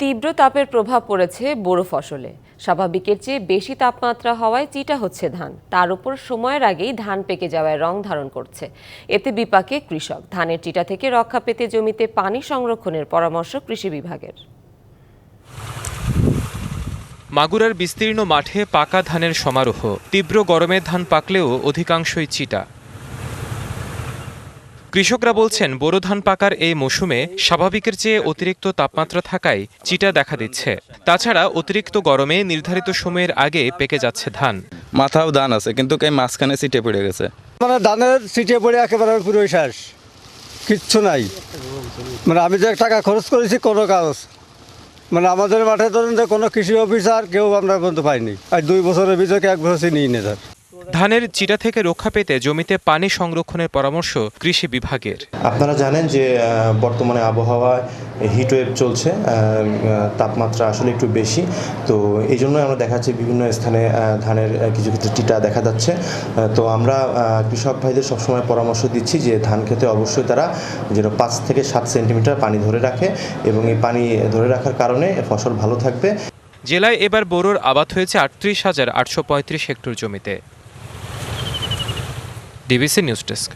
তীব্র তাপের প্রভাব পড়েছে বোরো ফসলে। স্বাভাবিকের চেয়ে বেশি তাপমাত্রা হওয়ায় চিটা হচ্ছে ধান। তার উপর সময়ের আগেই ধান পেকে যাওয়ায় রং ধারণ করছে। এতে বিপাকে কৃষক। ধানের চিটা থেকে রক্ষা পেতে জমিতে পানি সংরক্ষণের পরামর্শ কৃষি বিভাগের। মাগুরার বিস্তীর্ণ মাঠে পাকা ধানের সমারোহ। তীব্র গরমে ধান পাকলেও অধিকাংশই চিটা। কৃষকরা বলছেন বোরো ধান পাকার এই মৌসুমে স্বাভাবিকের চেয়ে অতিরিক্ত তাপমাত্রা থাকায় চিটা দেখা দিচ্ছে। তাছাড়া অতিরিক্ত গরমে নির্ধারিত সময়ের আগে পেকে যাচ্ছে ধান। মাথাও দান আছে কিন্তু এই মাঝখানে সিটে পড়ে গেছে। মানে ধানের সিটে পড়ে একেবারে পুরো শেষ। কিচ্ছু নাই। মানে আমি যে টাকা খরচ করেছি কোনো কাগজ। মানে আমাদের মাঠে ধরেন যে কোনো কৃষি অফিসার কেউ আমরা পর্যন্ত পাইনি। আর দুই বছরের ভিতরে এক বছর চিনি নি ধানের চিটা থেকে রক্ষা পেতে জমিতে পানি সংরক্ষণের পরামর্শ কৃষি বিভাগের। আপনারা জানেন যে বর্তমানে আবহাওয়ায় হিটওয়েভ চলছে তাপমাত্রা আসলে একটু বেশি। তো এই জন্য আমরা দেখা যাচ্ছে বিভিন্ন স্থানে ধানের কিছু কিছু টিটা দেখা যাচ্ছে। তো আমরা কৃষক ভাইদের সবসময় পরামর্শ দিচ্ছি যে ধান খেতে অবশ্যই তারা যেন পাঁচ থেকে সাত সেন্টিমিটার পানি ধরে রাখে এবং এই পানি ধরে রাখার কারণে ফসল ভালো থাকবে। জেলায় এবার বোরোর আবাদ হয়েছে আটত্রিশ হাজার আটশো পঁয়ত্রিশ হেক্টর জমিতে। DBC news desk.